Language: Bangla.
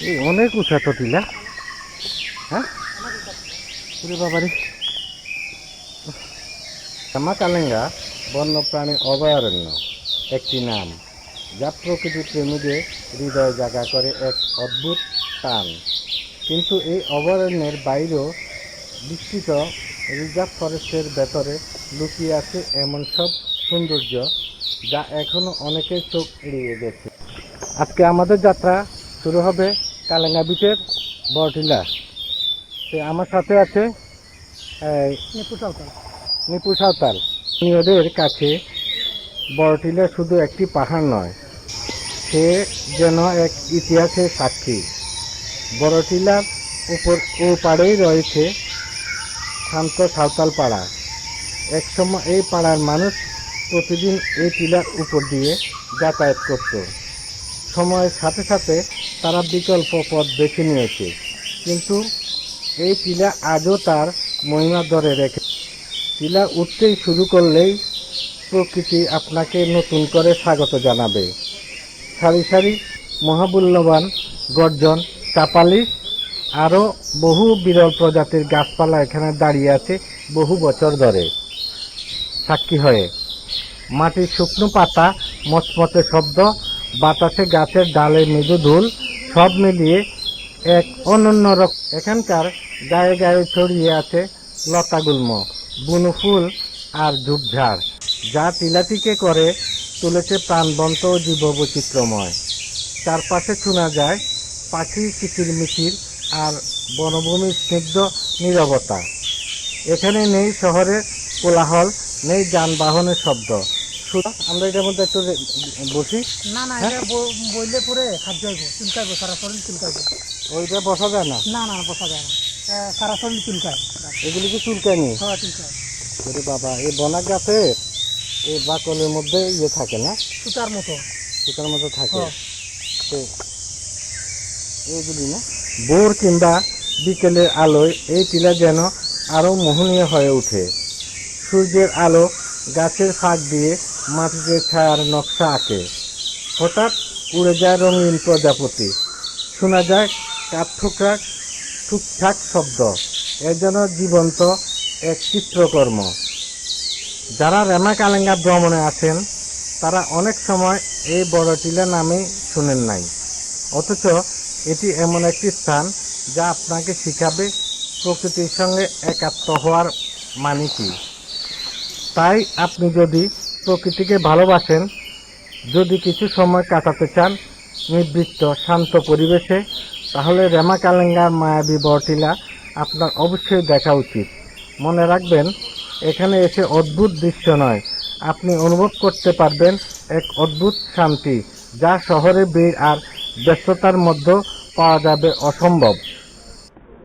এই অনেক উঁচা তো টিলা। হ্যাঁ? বাবারে। কামাকালেঙ্গা বন্যপ্রাণী অভয়ারণ্য, একটি নাম। যা প্রকৃতি প্রেমীদের হৃদয় জাগা করে এক অদ্ভুত টান। কিন্তু এই অভয়ারণ্যের বাইরেও বিস্তৃত রিজার্ভ ফরেস্টের ভেতরে লুকিয়ে আছে এমন সব সৌন্দর্য যা এখনও অনেকের চোখ এড়িয়ে গেছে। আজকে আমাদের যাত্রা শুরু হবে কালেঙ্গা বিচের বরটিলা। তো আমার সাথে আছে নিপু সাঁওতাল। নিপু সাঁওতাল। ওদের কাছে বড়টিলা শুধু একটি পাহাড় নয় সে যেন এক ইতিহাসের সাক্ষী। বড়টিলার উপর ও পাড়েই রয়েছে শান্ত সাঁওতাল পাড়া। একসময় এই পাড়ার মানুষ প্রতিদিন এই টিলার উপর দিয়ে যাতায়াত করত। সময়ের সাথে সাথে তারা বিকল্প পথ বেছে নিয়েছে। কিন্তু এই টিলা আজও তার মহিমা ধরে রেখে টিলা উঠতেই শুরু করলেই প্রকৃতি আপনাকে নতুন করে স্বাগত জানাবে। সারি সারি মহামূল্যবান গর্জন, চাপালি, আরও বহু বিরল প্রজাতির গাছপালা এখানে দাঁড়িয়ে আছে বহু বছর ধরে। সাক্ষী হয়ে। মাটির শুকনো পাতা, মচমচে শব্দ, বাতাসে গাছের ডালে মৃদু ধুল সব মিলিয়ে এক অনন্য রক এখানকার গায়ে গায়ে ছড়িয়ে আছে লতাগুল্ম বুনো ফুল আর ঝোপঝাড়। যা টিলাটিকে করে তুলেছে প্রাণবন্ত ও জীববৈচিত্র্যময়। চারপাশে শোনা যায় পাখির কিচিরমিচির আর বনভূমির স্নিগ্ধ নীরবতা। এখানে নেই শহরের কোলাহল, নেই যানবাহনের শব্দ। শুধু আমরা এটার মধ্যে একটু বসি। না না হ্যাঁ? এটা বইলে পরে খাদ্য হইব চুলকাইব সারা শরীর চুলকাইব। ওইটা বসা যায় না? না না বসা যায় না। সারা শরীর চুলকায়। এগুলি কি হ্যাঁ চুলকায়। ওরে বাবা এই গাছের এই বাকলের মধ্যে ইয়ে থাকে না? সুতার মতো। সুতার মধ্যে থাকে। হ্যাঁ। তো এইগুলি না? ভোর কিংবা বিকেলের আলোয় এই টিলা যেন আরও মোহনীয় হয়ে ওঠে। সূর্যের আলো গাছের ফাঁক দিয়ে মাটিতে ছায়ার নকশা আঁকে। হঠাৎ উড়ে যায় রঙিন প্রজাপতি। শোনা যায় কাঠঠোকরা ঠুকঠাক শব্দ। এ যেন জীবন্ত এক চিত্রকর্ম। যারা রেমা কালেঙ্গা ভ্রমণে আছেন তারা অনেক সময় এই বড় টিলা নামে শুনেন নাই। অথচ এটি এমন একটি স্থান যা আপনাকে শিখাবে প্রকৃতির সঙ্গে একাত্ম হওয়ার মানে কি। তাই আপনি যদি প্রকৃতিকে ভালোবাসেন। যদি কিছু সময় কাটাতে চান, নিবৃত্ত, শান্ত পরিবেশে, তাহলে রেমা কালেঙ্গার মায়াবী বরটিলা আপনার অবশ্যই দেখা উচিত। মনে রাখবেন, এখানে এসে অদ্ভুত দৃশ্য নয়। আপনি অনুভব করতে পারবেন এক অদ্ভুত শান্তি, যা শহরে ভিড় আর ব্যস্ততার মধ্যে পাওয়া যাবে অসম্ভব।